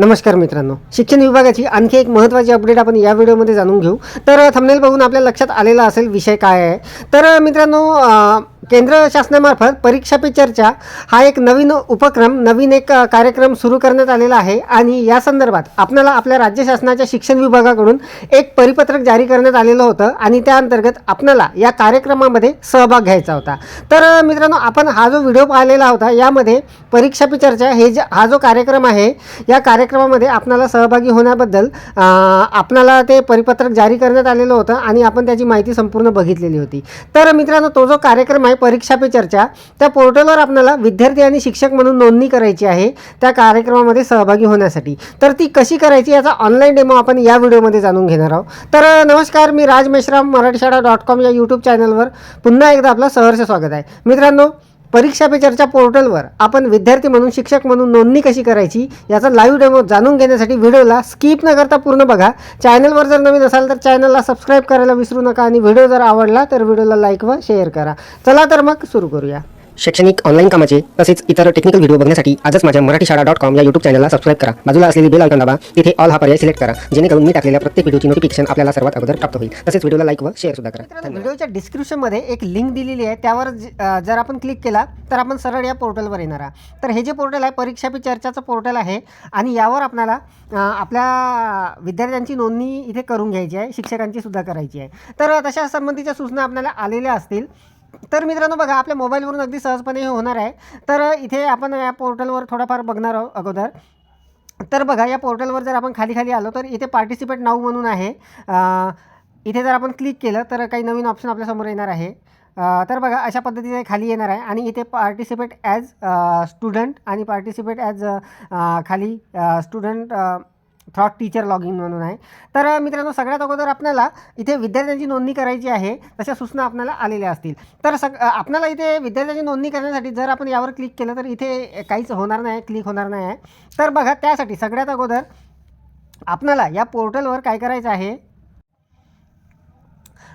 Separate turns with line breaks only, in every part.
नमस्कार मित्रांनो. शिक्षण विभागाची आणखी एक महत्त्वाची अपडेट आपण या व्हिडिओमध्ये जाणून घेऊ. तर थंबनेल बघून आपल्या लक्षात आलेला असेल विषय काय आहे. तर मित्रांनो केंद्र शासनामार्फत परीक्षा पे चर्चा हा एक नवीन उपक्रम नवीन एक कार्यक्रम सुरू करण्यात आलेला आहे आणि या संदर्भात आपल्याला आपल्या राज्य शासनाच्या शिक्षण विभागाकडून एक परिपत्रक जारी करण्यात आलेलं होतं आणि त्या अंतर्गत आपल्याला या कार्यक्रमामध्ये सहभाग घ्यायचा होता. तर मित्रांनो आपण हा जो व्हिडिओ पाहिलेला होता यामध्ये परीक्षा पे चर्चा हे जे हा जो कार्यक्रम आहे या कार्यक्रमामध्ये आपणाला सहभागी होण्याबद्दल आपणाला ते परिपत्रक जारी करण्यात आलेलं होतं आणि आपण त्याची माहिती संपूर्ण बघितलेली होती. तर मित्रांनो तो जो कार्यक्रम आहे परीक्षा पे चर्चा त्या पोर्टलवर आपल्याला विद्यार्थी आणि शिक्षक म्हणून नोंदणी करायची आहे त्या कार्यक्रमामध्ये सहभागी होण्यासाठी. तर ती कशी करायची याचा ऑनलाईन डेमो आपण या व्हिडिओमध्ये जाणून घेणार आहोत. तर नमस्कार मी राज मेश्राम मराठी शाळा डॉट कॉम या यूट्यूब चॅनलवर पुन्हा एकदा आपलं सहर्ष स्वागत आहे. मित्रांनो परीक्षा पे चर्चा पोर्टलवर. आपण विद्यार्थी म्हणून शिक्षक म्हणून नोंदणी कशी करायची याचा लाईव्ह डेमो जाणून घेण्यासाठी व्हिडिओला स्किप न करता पूर्ण बघा. चॅनलवर जर नवीन असाल तर चॅनलला सबस्क्राईब करायला विसरू नका आणि व्हिडिओ जर आवडला तर व्हिडिओला लाईक व शेअर करा. चला तर मग सुरू करूया.
शैक्षणिक ऑनलाईन कामाचे तसेच इतर टेक्निकल व्हिडिओ बघण्यासाठी आजच माझ्या मराठी शाळा डॉट कॉम या यूट्यूब चॅनलला सबस्क्राईब करा. बाजूला असलेली बेल आयकॉन दाबा. तिथे ऑल हा पर्याय सिलेक्ट करा. जेणेकरून मी टाकलेल्या प्रत्येक व्हिडिओची नोटिफिकेशन आपल्याला सर्वात अगोदर प्राप्त होईल. तसेच व्हिडिओला लाईक व शेअर सुद्धा करा.
व्हिडिओच्या डिस्क्रिप्शनमध्ये एक लिंक दिलेली आहे. त्यावर जर आपण क्लिक केला तर आपण सरळ या पोर्टलवर येणार आहात. तर हे जे पोर्टल आहे परीक्षा पे चर्चाचं पोर्टल आहे आणि यावर आपल्याला आपल्या विद्यार्थ्यांची नोंदणी इथे करून घ्यायची आहे. शिक्षकांची सुद्धा करायची आहे. तर तशा संबंधीच्या सूचना आपल्याला आलेल्या असतील. तर मित्रांनो बघा आपल्या मोबाईलवरून अगदी सहजपणे हे होणार आहे. तर इथे आपण या पोर्टलवर थोडाफार बघणार आहोत अगोदर. तर बघा या पोर्टलवर जर आपण खाली खाली आलो तर इथे पार्टिसिपेट नाऊ म्हणून आहे. इथे जर आपण क्लिक केलं तर काही नवीन ऑप्शन आपल्यासमोर येणार आहे. तर बघा अशा पद्धतीने खाली येणार आहे. आणि इथे पार्टिसिपेट ॲज स्टुडंट आणि पार्टिसिपेट ॲज खाली student through teacher log in म्हणून आहे. तर मित्रांनो सगळ्यात अगोदर आपल्याला इथे विद्यार्थ्यांची नोंदणी करायची आहे तशा सूचना आपल्याला आलेल्या असतील. तर सग आपल्याला इथे विद्यार्थ्यांची नोंदणी करण्यासाठी जर आपण यावर क्लिक केलं तर इथे काहीच होणार नाही क्लिक होणार नाही आहे. तर बघा त्यासाठी सगळ्यात अगोदर आपल्याला या पोर्टलवर काय करायचं आहे?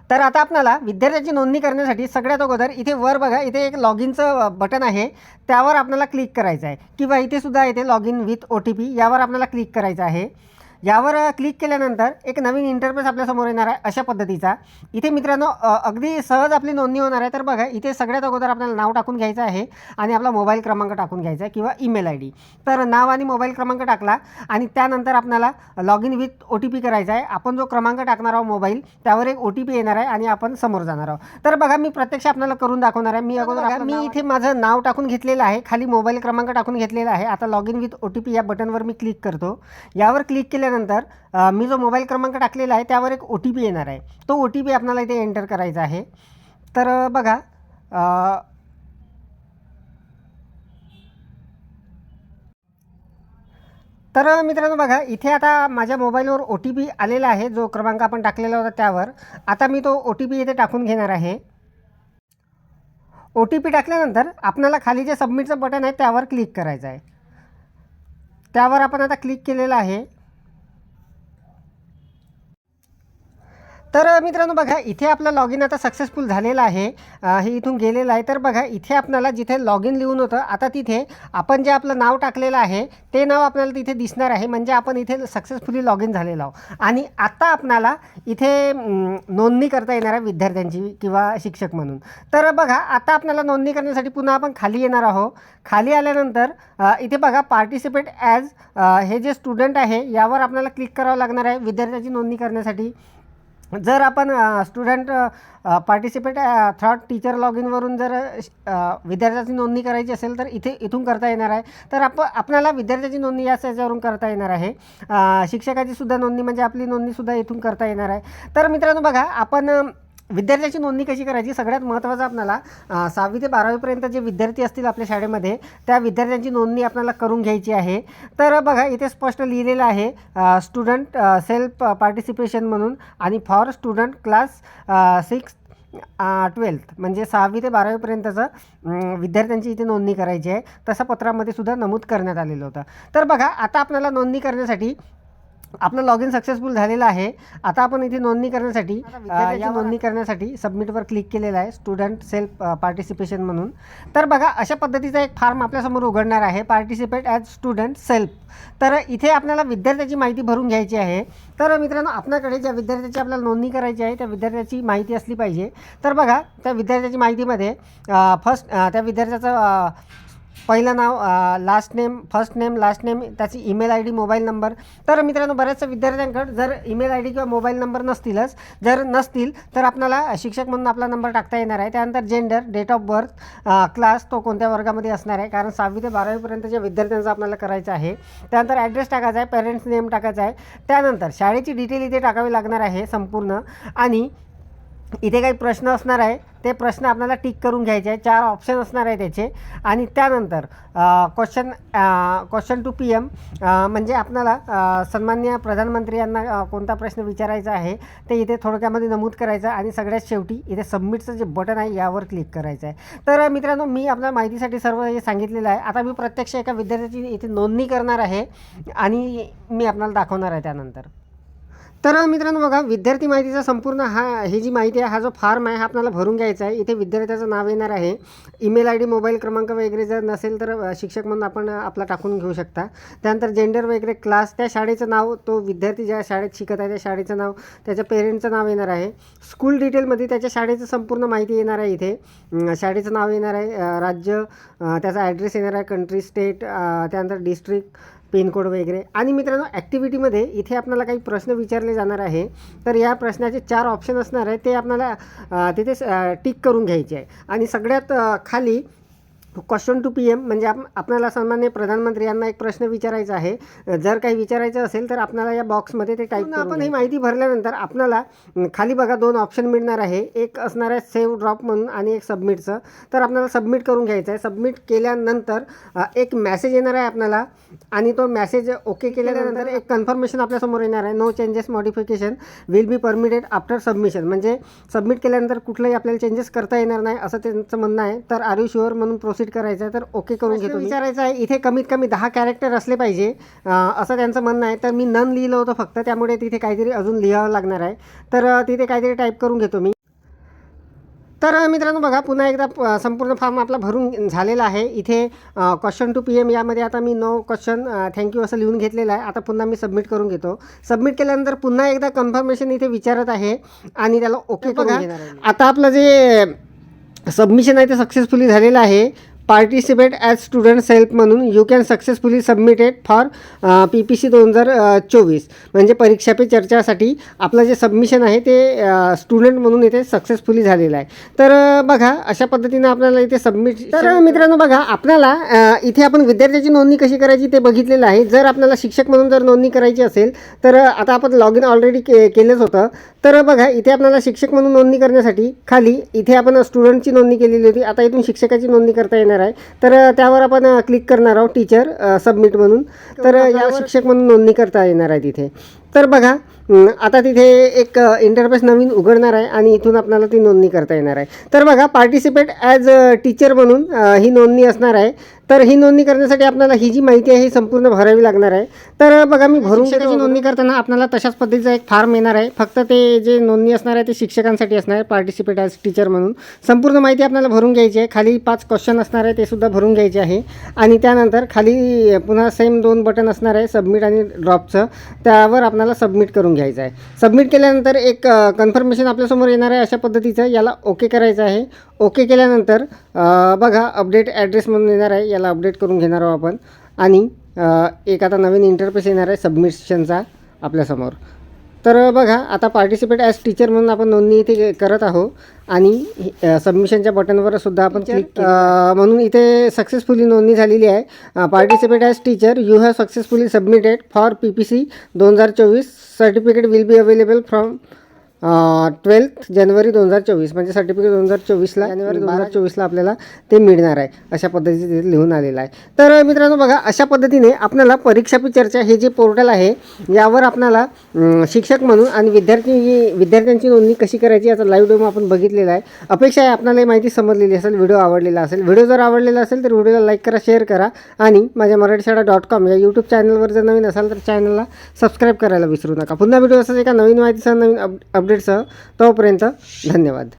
तर आता आपल्याला विद्यार्थ्याची नोंदणी करण्यासाठी सगळ्यात अगोदर इथे वर बघा इथे एक लॉग इनचं बटन आहे. त्यावर आपल्याला क्लिक करायचं आहे. किंवा इथे सुद्धा इथे log in with O T P यावर आपल्याला क्लिक करायचं आहे. यावर क्लिक केल्यानंतर एक नवीन इंटरफेस आपल्यासमोर येणार आहे अशा पद्धतीचा. इथे मित्रांनो अगदी सहज आपली नोंदणी होणार आहे. तर बघा इथे सगळ्यात अगोदर आपल्याला नाव टाकून घ्यायचं आहे आणि आपला मोबाईल क्रमांक टाकून घ्यायचा आहे किंवा ईमेल आय डी तर नाव आणि मोबाईल क्रमांक टाकला आणि त्यानंतर आपल्याला log in with O T P करायचा आहे. आपण जो क्रमांक टाकणार आहोत मोबाईल त्यावर एक ओ टी पी येणार आहे आणि आपण समोर जाणार आहोत. तर बघा मी प्रत्यक्ष आपल्याला करून दाखवणार आहे. मी अगोदर मी इथे माझं नाव टाकून घेतलेलं आहे. खाली मोबाईल क्रमांक टाकून घेतलेला आहे. आता log in with O T P या बटनवर मी क्लिक करतो. यावर क्लिक केल्यानंतर त्यानंतर मी जो मोबाईल क्रमांक टाकलेला आहे त्यावर एक ओ टी पी येणार आहे. तो ओ टी पी आपल्याला इथे एंटर करायचा आहे. तर बघा तर मित्रांनो बघा इथे आता माझ्या मोबाईलवर ओ टी पी आलेला आहे. जो क्रमांक आपण टाकलेला होता त्यावर. आता मी तो ओ टी पी इथे टाकून घेणार आहे. ओ टी पी टाकल्यानंतर आपल्याला खाली जे सबमिटचं बटन आहे त्यावर क्लिक करायचं आहे. त्यावर आपण आता क्लिक केलेलं आहे. तर मित्रांनो बघा इथे आपलं लॉग इन आता सक्सेसफुल झालेलं आहे. हे इथून गेलेलं आहे. तर बघा इथे आपल्याला जिथे लॉग इन लिहून होतं आता तिथे आपण जे आपलं नाव टाकलेलं आहे ते नाव आपल्याला तिथे दिसणार आहे. म्हणजे आपण इथे सक्सेसफुली लॉग इन झालेलो आहोत. आणि आता आपणाला इथे नोंदणी करता येणार आहे विद्यार्थ्यांची किंवा शिक्षक म्हणून. तर बघा आता आपल्याला नोंदणी करण्यासाठी पुन्हा आपण खाली येणार आहोत. खाली आल्यानंतर इथे बघा पार्टिसिपेट ॲज हे जे स्टुडंट आहे यावर आपल्याला क्लिक करावं लागणार आहे विद्यार्थ्याची नोंदणी करण्यासाठी. जर आपण student participate through teacher log इनवरून जर विद्यार्थ्याची नोंदणी करायची असेल तर इथे इथून करता येणार आहे. तर आप आपल्याला विद्यार्थ्याची नोंदणी याच याच्यावरून करता येणार आहे. शिक्षकाची सुद्धा नोंदणी म्हणजे आपली नोंदणीसुद्धा इथून करता येणार आहे. तर मित्रांनो बघा आपण विद्यार्थ्याची नोंदणी कशी करायची? सगळ्यात महत्त्वाचं आपल्याला सहावी ते बारावीपर्यंत जे विद्यार्थी असतील आपल्या शाळेमध्ये त्या विद्यार्थ्यांची नोंदणी आपल्याला करून घ्यायची आहे. तर बघा इथे स्पष्ट लिहिलेलं आहे स्टुडंट सेल्फ पार्टिसिपेशन म्हणून आणि for student class six twelfth म्हणजे सहावी ते बारावीपर्यंतचं विद्यार्थ्यांची इथे नोंदणी करायची आहे. तसं पत्रामध्ये सुद्धा नमूद करण्यात आलेलं होतं. तर बघा आता आपल्याला नोंदणी करण्यासाठी आपलं लॉग इन सक्सेसफुल झालेलं आहे. आता आपण इथे नोंदणी करण्यासाठी या नोंदणी करण्यासाठी सबमिटवर क्लिक केलेलं आहे स्टुडंट सेल्फ पार्टिसिपेशन म्हणून. तर बघा अशा पद्धतीचा एक फॉर्म आपल्यासमोर उघडणार आहे पार्टिसिपेट ॲज स्टुडंट सेल्फ तर इथे आपल्याला विद्यार्थ्याची माहिती भरून घ्यायची आहे. तर मित्रांनो आपल्याकडे ज्या विद्यार्थ्याची आपल्याला नोंदणी करायची आहे त्या विद्यार्थ्याची माहिती असली पाहिजे. तर बघा त्या विद्यार्थ्याची माहितीमध्ये फर्स्ट त्या विद्यार्थ्याचं पहिलं नाव last name first name last name त्याची email I D mobile number तर मित्रांनो बऱ्याचशा विद्यार्थ्यांकडे जर ईमेल आय डी किंवा मोबाईल नंबर नसतीलच जर नसतील तर आपल्याला शिक्षक म्हणून आपला नंबर टाकता येणार आहे. त्यानंतर gender date of birth class तो कोणत्या वर्गामध्ये असणार आहे? कारण सहावी ते बारावीपर्यंतच्या विद्यार्थ्यांचा आपल्याला करायचं आहे त्यानंतर ॲड्रेस टाकायचा आहे पेरेंट्स नेम टाकायचा आहे. त्यानंतर शाळेची डिटेल इथे टाकावी लागणार आहे संपूर्ण. आणि इथे काही प्रश्न असणार आहे. ते प्रश्न आपल्याला टिक करून घ्यायचे आहे. चार ऑप्शन असणार आहे त्याचे. आणि त्यानंतर question question to P M म्हणजे आपल्याला सन्मान्य प्रधानमंत्री यांना कोणता प्रश्न विचारायचा आहे ते इथे थोडक्यामध्ये नमूद करायचं आहे. आणि सगळ्यात शेवटी इथे सबमिटचं जे बटन आहे यावर क्लिक करायचं आहे. तर मित्रांनो मी आपल्या माहितीसाठी सर्व हे सांगितलेलं आहे. आता मी प्रत्यक्ष एका विद्यार्थ्याची इथे नोंदणी करणार आहे. आणि मी आपल्याला दाखवणार आहे त्यानंतर. तर मित्रांनो बघा विद्यार्थी माहितीचा संपूर्ण हा ही जी माहिती आहे हा जो फॉर्म आहे हा आपल्याला भरून घ्यायचा आहे. इथे विद्यार्थ्याचं नाव येणार आहे. ईमेल आय डी मोबाईल क्रमांक वगैरे जर नसेल तर शिक्षक म्हणून आपण आपला टाकून घेऊ शकता. त्यानंतर जेंडर वगैरे क्लास त्या शाळेचं नाव तो विद्यार्थी ज्या शाळेत शिकत आहे त्या शाळेचं नाव त्याच्या पेरेंटचं नाव येणार आहे. स्कूल डिटेलमध्ये त्याच्या शाळेचं संपूर्ण माहिती येणार आहे इथे. शाळेचं नाव येणार आहे राज्य त्याचा ॲड्रेस येणार आहे कंट्री स्टेट त्यानंतर डिस्ट्रिक्ट पिनकोड वगैरे. आणि मित्रांनो ॲक्टिव्हिटीमध्ये इथे आपल्याला काही प्रश्न विचारले जाणार आहे. तर या प्रश्नाचे चार ऑप्शन असणार आहे. ते आपल्याला तिथे टिक करून घ्यायचे आहे. आणि सगळ्यात खाली क्वेश्चन टू पी एम म्हणजे आप आपल्याला सन्मान्य प्रधानमंत्री यांना एक प्रश्न विचारायचा आहे. जर काही विचारायचं असेल तर आपल्याला या बॉक्समध्ये ते टाईप आपण ही माहिती भरल्यानंतर आपल्याला खाली बघा दोन ऑप्शन मिळणार आहे. एक असणार आहे सेव्ह ड्रॉप म्हणून आणि एक सबमिटचं तर आपल्याला सबमिट करून घ्यायचं आहे. सबमिट केल्यानंतर एक मॅसेज येणार आहे आपल्याला आणि तो मॅसेज ओके केल्यानंतर एक कन्फर्मेशन आपल्यासमोर येणार आहे. No changes modification will be permitted after submission म्हणजे सबमिट केल्यानंतर कुठलंही आपल्याला चेंजेस करता येणार नाही असं त्यांचं म्हणणं आहे. तर आर यू शुअर म्हणून प्रोसीड करायचं आहे तर ओके करून घेतो विचारायचं आहे इथे कमीत कमी दहा कॅरेक्टर असले पाहिजे. असं त्यांचं म्हणणं आहे. तर मी नन लिहिलं होतं फक्त त्यामुळे तिथे काहीतरी अजून लिहावं लागणार आहे. तर तिथे काहीतरी टाईप करून घेतो मी तर मित्रांनो बघा पुन्हा एकदा संपूर्ण फॉर्म आपला भरून झालेला आहे. इथे क्वेश्चन टू पी एम यामध्ये आता मी नो क्वेश्चन थँक्यू असं लिहून घेतलेलं आहे. आता पुन्हा मी सबमिट करून घेतो. सबमिट केल्यानंतर पुन्हा एकदा कन्फर्मेशन इथे विचारत आहे आणि त्याला ओके बघा आता आपलं जे सबमिशन आहे ते सक्सेसफुली झालेलं आहे. पार्टिसिपेट ॲज स्टुडंट सेल्फ म्हणून you can successfully submitted for P P C दोन हजार चोवीस. म्हणजे परीक्षा पे चर्चासाठी आपलं जे सबमिशन आहे ते स्टुडंट म्हणून इथे सक्सेसफुली झालेलं आहे. तर अ, बघा अशा पद्धतीनं आपल्याला इथे सबमिट तर मित्रांनो बघा आपल्याला अ, इथे आपण विद्यार्थ्याची नोंदणी कशी करायची ते बघितलेलं आहे. जर आपल्याला शिक्षक म्हणून जर नोंदणी करायची असेल तर आता आपण लॉग इन ऑलरेडी के केलंच होतं. तर बघा इथे आपल्याला शिक्षक म्हणून नोंदणी करण्यासाठी खाली इथे आपण स्टुडंटची नोंदणी केलेली होती. आता इथून शिक्षकाची नोंदणी करता येणार आहे. तर त्यावर आपण क्लिक करणार आहोत टीचर सबमिट म्हणून. तर या शिक्षक म्हणून नोंदणी करता येणार आहे तिथे. तर बघा आता तिथे एक इंटरफेस नवीन उघडणार आहे आणि इथून आपल्याला ती नोंदणी करता येणार आहे. तर बघा पार्टिसिपेट ॲज टीचर म्हणून ही नोंदणी असणार आहे. तर ही नोंदणी करण्यासाठी आपल्याला ही जी माहिती आहे ही संपूर्ण भरावी लागणार आहे. तर बघा मी भरून त्याची नोंदणी करताना आपल्याला तशाच पद्धतीचा एक फॉर्म येणार आहे. फक्त ते जे नोंदणी असणार आहे ते शिक्षकांसाठी असणार आहे पार्टिसिपेट ॲज टीचर म्हणून. संपूर्ण माहिती आपल्याला भरून घ्यायची आहे. खाली पाच क्वेश्चन असणार आहे ते सुद्धा भरून घ्यायचे आहे. आणि त्यानंतर खाली पुन्हा सेम दोन बटन असणार आहे सबमिट आणि ड्रॉपचं त्यावर आपल्याला सबमिट करून घ्यायचं आहे. सबमिट केल्यानंतर एक कन्फर्मेशन आपल्यासमोर येणार आहे अशा पद्धतीचं. याला ओके करायचं आहे. ओके केल्यानंतर बघा अपडेट ॲड्रेस म्हणून येणार आहे याला अपडेट करून घेणार आहोत आपण. आणि एक आता नवीन इंटरफेस येणार आहे सबमिशनचा आपल्यासमोर तर बघा आता पार्टिसिपेट ॲज टीचर म्हणून आपण नोंदणी इथे करत आहोत. आणि सबमिशनच्या बटनवर सुद्धा आपण क्लिक म्हणून इथे सक्सेसफुली नोंदणी झालेली आहे. Participate as teacher you have successfully submitted for P P C दोन हजार चोवीस. Certificate will be available from twelfth जानेवारी दोन हजार चोवीस म्हणजे सर्टिफिकेट दोन हजार चोवीसला जानेवारी दोन हजार चोवीसला आपल्याला ते मिळणार आहे अशा पद्धतीने लिहून आलेलं आहे. तर मित्रांनो बघा अशा पद्धतीने आपल्याला परीक्षा पे चर्चा हे जे पोर्टल आहे यावर आपल्याला शिक्षक म्हणून आणि विद्यार्थी विद्यार्थ्यांची नोंदणी कशी करायची याचा लाईव्ह डेमो आपण बघितलेला आहे. अपेक्षा आहे आपल्याला ही माहिती समजलेली असेल व्हिडिओ आवडलेला असेल. व्हिडिओ जर आवडलेला असेल तर व्हिडिओला लाईक करा शेअर करा आणि माझ्या मराठी शाळा डॉट कॉम या यूट्यूब चॅनलवर जर नवीन असाल तर चॅनलला सबस्क्राईब करायला विसरू नका. पुन्हा व्हिडिओ असाच एका नवीन माहितीसह नवीन अप अपडेटसह तोपर्यंत धन्यवाद.